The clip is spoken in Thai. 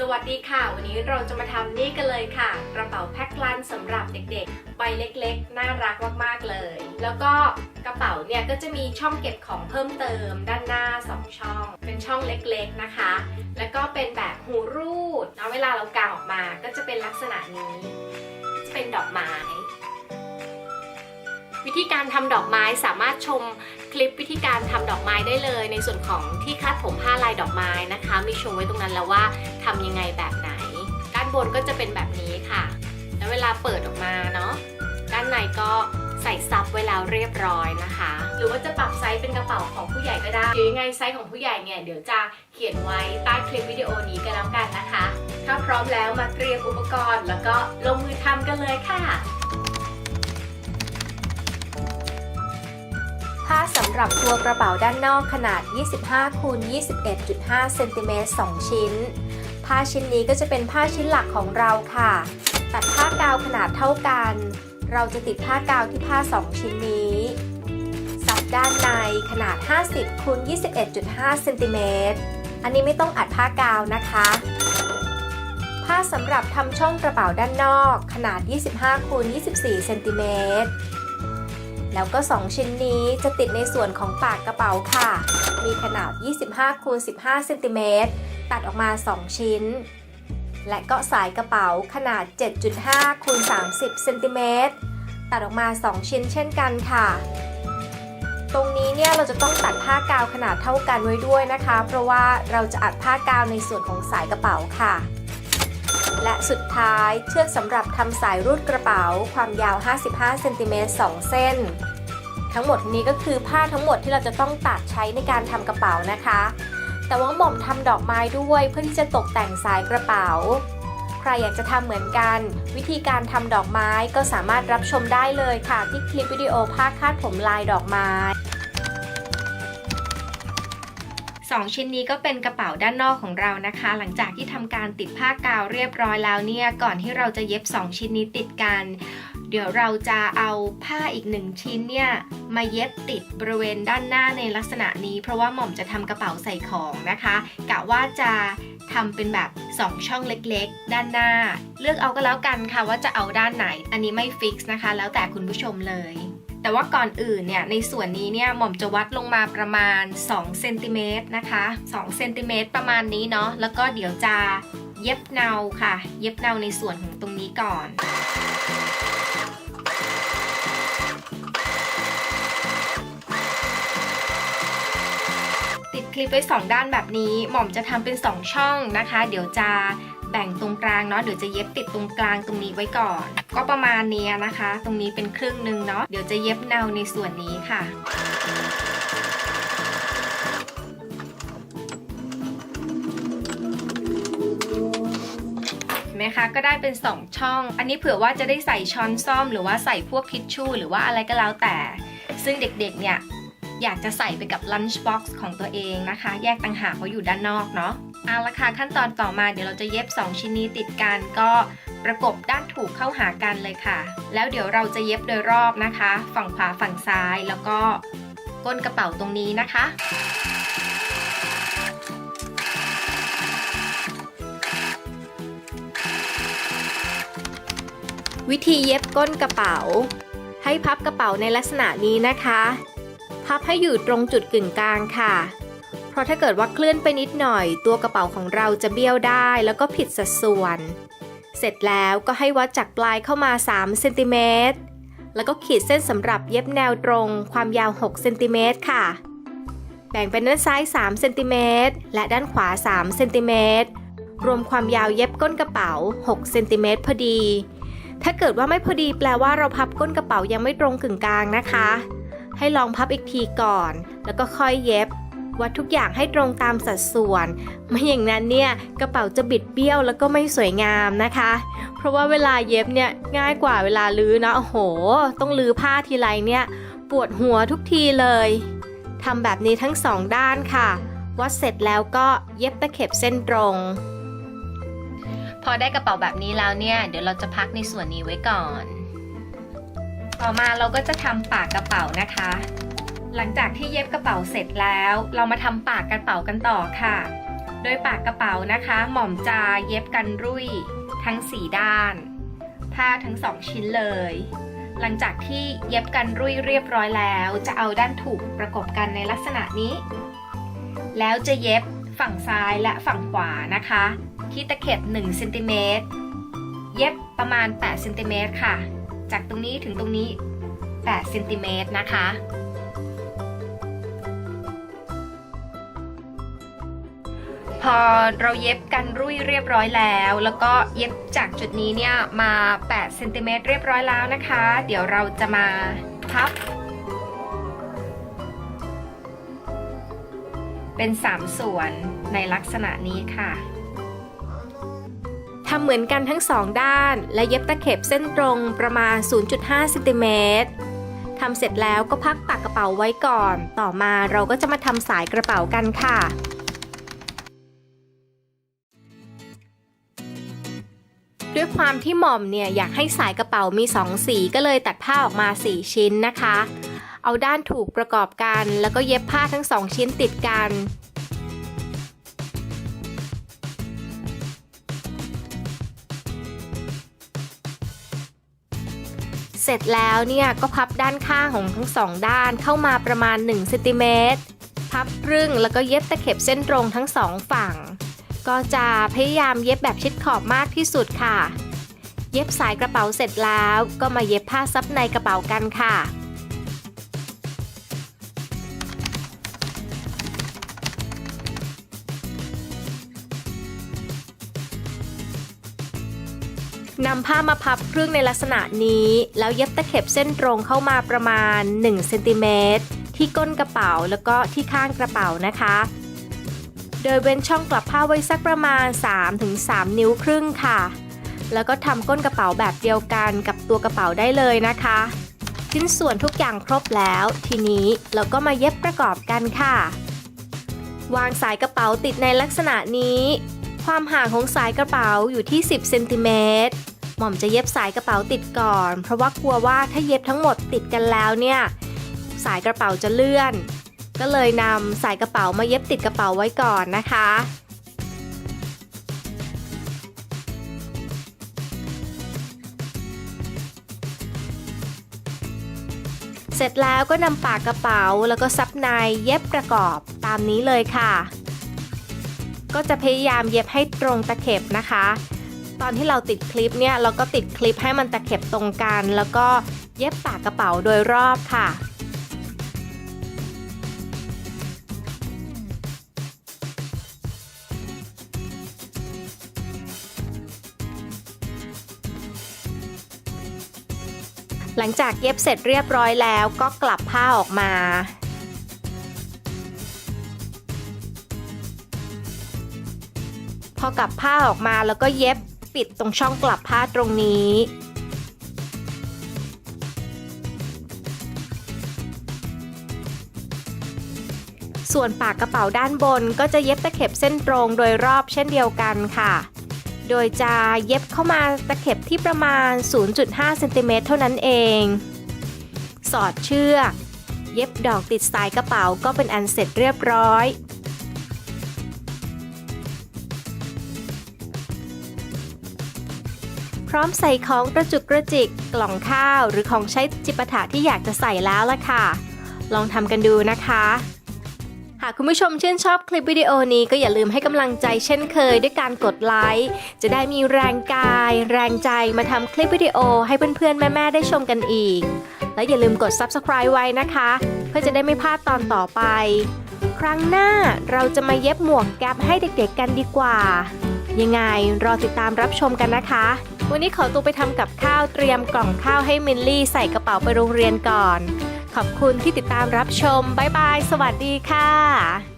สวัสดีค่ะ วันนี้เราจะมาทำนี่กันเลยค่ะ กระเป๋าแพ็คลันสำหรับเด็กๆ ใบเล็กๆ น่ารักมากๆเลย แล้วก็กระเป๋าเนี่ยก็จะมีช่องเก็บของเพิ่มเติมด้านหน้า 2 ช่อง เป็นช่องเล็กๆนะคะ แล้วก็เป็นแบบหูรูดเอาเวลาเรากางออกมาก็จะเป็นลักษณะนี้ จะเป็นดอกไม้ วิธีการทำดอกไม้สามารถชม คลิปวิธีการทำดอกไม้ได้เลย ในส่วนของที่คาดผมผ้าลายดอกไม้นะคะ มีโชว์ไว้ตรงนั้นแล้วว่าทำยังไงแบบไหน ด้านบนก็จะเป็นแบบนี้ค่ะ แล้วเวลาเปิดออกมาเนาะด้านในก็ใส่ซับไว้แล้วเรียบร้อยนะคะ หรือว่าจะปรับไซส์เป็นกระเป๋าของผู้ใหญ่ก็ได้หรือยังไงไซส์ของผู้ใหญ่เนี่ยเดี๋ยวจะเขียนไว้ใต้คลิปวิดีโอนี้กันแล้วกันนะคะ ถ้าพร้อมแล้วมาเตรียมอุปกรณ์ แล้วก็ลงมือทำกันเลยค่ะ สำหรับตัวกระเป๋าด้านนอกขนาด 25คูณ21.5เซนติเมตร2ชิ้น ผ้าชิ้นนี้ก็จะเป็นผ้าชิ้นหลักของเราค่ะ ตัดผ้ากาวขนาดเท่ากัน เราจะติดผ้ากาวที่ผ้า 2 ชิ้นนี้ สับด้านในขนาด 50คูณ21.5เซนติเมตรอันนี้ไม่ต้องอัดผ้ากาวนะคะผ้าสำหรับทำช่องกระเป๋าด้านนอกขนาด 25คูณ24เซนติเมตร แล้วก็ 2 ชิ้นนี้จะติดในส่วนของปากกระเป๋าค่ะ มีขนาด 25คูณ15เซนติเมตรตัดออกมา 2 ชิ้น และก็สายกระเป๋าขนาด 7.5คูณ30เซนติเมตรตัดออกมา 2 ชิ้นเช่นกันค่ะ ตรงนี้เนี่ยเราจะต้องตัดผ้ากาวขนาดเท่ากันไว้ด้วยนะคะ เพราะว่าเราจะอัดผ้ากาวในส่วนของสายกระเป๋าค่ะและ สุดท้าย เชือกสำหรับทำสายรูดกระเป๋า ความยาว 55เซนติเมตร2เส้น ทั้งหมดนี้ก็คือผ้าทั้งหมดที่เราจะต้องตัดใช้ในการทำกระเป๋านะคะ แต่ว่าหม่อมทำดอกไม้ด้วยเพื่อที่จะตกแต่งสายกระเป๋า ใครอยากจะทำเหมือนกัน วิธีการทำดอกไม้ก็สามารถรับชมได้เลยค่ะ ที่คลิปวิดีโอผ้าคาดผมลายดอกไม้ 2 ชิ้นนี้ก็เป็นกระเป๋าด้านนอกของเรานะคะ หลังจากที่ทำการติดผ้ากาวเรียบร้อยแล้วเนี่ยก่อนที่เราจะเย็บ 2 ชิ้นนี้ติดกัน เดี๋ยวเราจะเอาผ้าอีกหนึ่งชิ้นเนี่ยมาเย็บติดบริเวณด้านหน้าในลักษณะนี้ เพราะว่าหม่อมจะทำกระเป๋าใส่ของนะคะกะว่าจะทำเป็นแบบ 2 ช่องเล็กๆ ด้านหน้า เลือกเอาก็แล้วกันค่ะว่าจะเอาด้านไหน อันนี้ไม่ฟิกซ์นะคะ แล้วแต่คุณผู้ชมเลย แต่ว่าก่อนอื่นเนี่ยในส่วนนี้เนี่ยหม่อมจะวัดลงมาประมาณ2เซนติเมตรนะคะ2เซนติเมตรประมาณนี้เนาะแล้วก็เดี๋ยวจะเย็บเนาค่ะ เย็บเนาในส่วนของตรงนี้ก่อนติดคลิปไว้2ด้านแบบนี้หม่อมจะทำเป็น 2 ช่องนะคะ เดี๋ยวจะ แบ่งตรงกลางเนาะเดี๋ยวจะเย็บติดตรงกลางตรงนี้ไว้ก่อน ก็ประมาณนี้นะคะ ตรงนี้เป็นครึ่งหนึ่งเนาะเดี๋ยวจะเย็บแนวในส่วนนี้ค่ะนไหมคะก็ได้เป็น 2 ช่อง อันนี้เผื่อว่าจะได้ใส่ช้อนซ่อมหรือว่าใส่พวกทิชชู่หรือว่าอะไรก็แล้วแต่ ซึ่งเด็กๆเนี่ยอยากจะใส่ไปกับ lunch box ของตัวเองนะคะ แยกต่างหากเขาอยู่ด้านนอกเนาะ เอาละค่ะขั้นตอนต่อมาเดี๋ยวเราจะเย็บ 2 ชิ้นนี้ติดกันก็ประกบด้านถูกเข้าหากันเลยค่ะ แล้วเดี๋ยวเราจะเย็บโดยรอบนะคะ ฝั่งขวาฝั่งซ้ายแล้วก็ก้นกระเป๋าตรงนี้นะคะวิธีเย็บก้นกระเป๋า ให้พับกระเป๋าในลักษณะนี้นะคะ พับให้อยู่ตรงจุดกึ่งกลางค่ะ เพราะถ้าเกิดว่าเคลื่อนไปนิดหน่อย ตัวกระเป๋าของเราจะเบี้ยวได้แล้วก็ผิดสัดส่วน เสร็จแล้วก็ให้วัดจากปลายเข้ามา 3 เซนติเมตร แล้วก็ขีดเส้นสำหรับเย็บแนวตรง ความยาว 6 เซนติเมตรค่ะ แบ่งเป็นด้านซ้าย 3 เซนติเมตรและด้านขวา 3 เซนติเมตร รวมความยาวเย็บก้นกระเป๋า 6 เซนติเมตรพอดี ถ้าเกิดว่าไม่พอดีแปลว่าเราพับก้นกระเป๋ายังไม่ตรงกึ่งกลางนะคะ ให้ลองพับอีกทีก่อน แล้วก็ค่อยเย็บ วัดทุกอย่างให้ตรงตามสัดส่วน ไม่อย่างนั้นเนี่ยกระเป๋าจะบิดเบี้ยวแล้วก็ไม่สวยงามนะคะ เพราะว่าเวลาเย็บเนี่ยง่ายกว่าเวลาลื้อนะโอ้โห ต้องลื้อผ้าทีไรเนี่ยปวดหัวทุกทีเลยทำแบบนี้ทั้งสองด้านค่ะ วัดเสร็จแล้วก็เย็บตะเข็บเส้นตรง พอได้กระเป๋าแบบนี้แล้วเนี่ยเดี๋ยวเราจะพักในส่วนนี้ไว้ก่อน ต่อมาเราก็จะทำปากกระเป๋านะคะ หลังจากที่เย็บกระเป๋าเสร็จแล้ว เรามาทำปากกระเป๋ากันต่อค่ะ โดยปากกระเป๋านะคะ หม่อมจะเย็บกันรุ่ยทั้งส4ด้าน ผ้าทั้ง2ชิ้นเลย หลังจากที่เย็บกันรุ่ยเรียบร้อยแล้ว จะเอาด้านถูกประกบกันในลักษณะนี้ แล้วจะเย็บฝั่งซ้ายและฝั่งขวานะคะ ที่ตะเข็บ1เซนติเมตรเย็บประมาณ8เซนติเมตรค่ะ จากตรงนี้ถึงตรงนี้8เซนติเมตรนะคะ พอเราเย็บกันรุ่ยเรียบร้อยแล้ว แล้วก็เย็บจากจุดนี้เนี่ยมา8เซนติเมตรเรียบร้อยแล้วนะคะ เดี๋ยวเราจะมาพับ เป็น 3 ส่วนในลักษณะนี้ค่ะทำเหมือนกันทั้ง2ด้าน และเย็บตะเข็บเส้นตรงประมาณ 0.5เซนติเมตรทำเสร็จแล้วก็พักปากกระเป๋าไว้ก่อน ต่อมาเราก็จะมาทำสายกระเป๋ากันค่ะ ด้วยความที่หม่อมเนี่ยอยากให้สายกระเป๋ามี 2 สีก็เลยตัดผ้าออกมา 4 ชิ้นนะคะ เอาด้านถูกประกอบกัน แล้วก็เย็บผ้าทั้ง 2 ชิ้นติดกันเสร็จแล้วเนี่ยก็พับด้านข้างของทั้งสองด้านเข้ามาประมาณ1เซนติเมตรพับครึ่งแล้วก็เย็บตะเข็บเส้นตรงทั้งสองฝั่ง ก็จะพยายามเย็บแบบชิดขอบมากที่สุดค่ะ เย็บสายกระเป๋าเสร็จแล้วก็มาเย็บผ้าซับในกระเป๋ากันค่ะนำผ้ามาพับครึ่งในลักษณะนี้ แล้วเย็บตะเข็บเส้นตรงเข้ามาประมาณ1เซนติเมตรที่ก้นกระเป๋าแล้วก็ที่ข้างกระเป๋านะคะ โดยเว้นช่องกลับผ้าไว้สักประมาณ 3-3 นิ้วครึ่งค่ะ แล้วก็ทำก้นกระเป๋าแบบเดียวกันกับตัวกระเป๋าได้เลยนะคะชิ้นส่วนทุกอย่างครบแล้ว ทีนี้เราก็มาเย็บประกอบกันค่ะ วางสายกระเป๋าติดในลักษณะนี้ ความห่างของสายกระเป๋าอยู่ที่ 10เซนติเมตรหม่อมจะเย็บสายกระเป๋าติดก่อน เพราะว่ากลัวว่าถ้าเย็บทั้งหมดติดกันแล้วเนี่ย สายกระเป๋าจะเลื่อน ก็เลยนำสายกระเป๋ามาเย็บติดกระเป๋าไว้ก่อนนะคะ เสร็จแล้วก็นำปากกระเป๋าแล้วก็ซับในเย็บประกอบตามนี้เลยค่ะ ก็จะพยายามเย็บให้ตรงตะเข็บนะคะ ตอนที่เราติดคลิปเนี่ยเราก็ติดคลิปให้มันตะเข็บตรงกัน แล้วก็เย็บปากกระเป๋าโดยรอบค่ะ หลังจากเย็บเสร็จเรียบร้อยแล้วก็กลับผ้าออกมา พอกลับผ้าออกมาแล้วก็เย็บปิดตรงช่องกลับผ้าตรงนี้ส่วนปากกระเป๋าด้านบนก็จะเย็บตะเข็บเส้นตรงโดยรอบเช่นเดียวกันค่ะ โดยจะเย็บเข้ามาตะเข็บที่ประมาณ 0.5เซนติเมตรเท่านั้นเอง สอดเชือก เย็บดอกติดสายกระเป๋าก็เป็นอันเสร็จเรียบร้อยพร้อมใส่ของกระจุกกระจิกกล่องข้าวหรือของใช้จิปาถะที่อยากจะใส่แล้วล่ะค่ะ ลองทำกันดูนะคะ หากคุณผู้ชมชื่นชอบคลิปวิดีโอนี้ก็อย่าลืมให้กำลังใจเช่นเคยด้วยการกดไลค์ จะได้มีแรงกาย แรงใจมาทำคลิปวิดีโอให้เพื่อนๆ แม่ๆ ได้ชมกันอีก และอย่าลืมกด subscribe ไว้นะคะ เพื่อจะได้ไม่พลาดตอนต่อไป ครั้งหน้าเราจะมาเย็บหมวกแก๊ปให้เด็กๆกันดีกว่า ยังไงรอติดตามรับชมกันนะคะ วันนี้ขอตัวไปทำกับข้าวเตรียมกล่องข้าวให้มิลลี่ใส่กระเป๋าไปโรงเรียนก่อน ขอบคุณที่ติดตามรับชม บ๊ายบาย สวัสดีค่ะ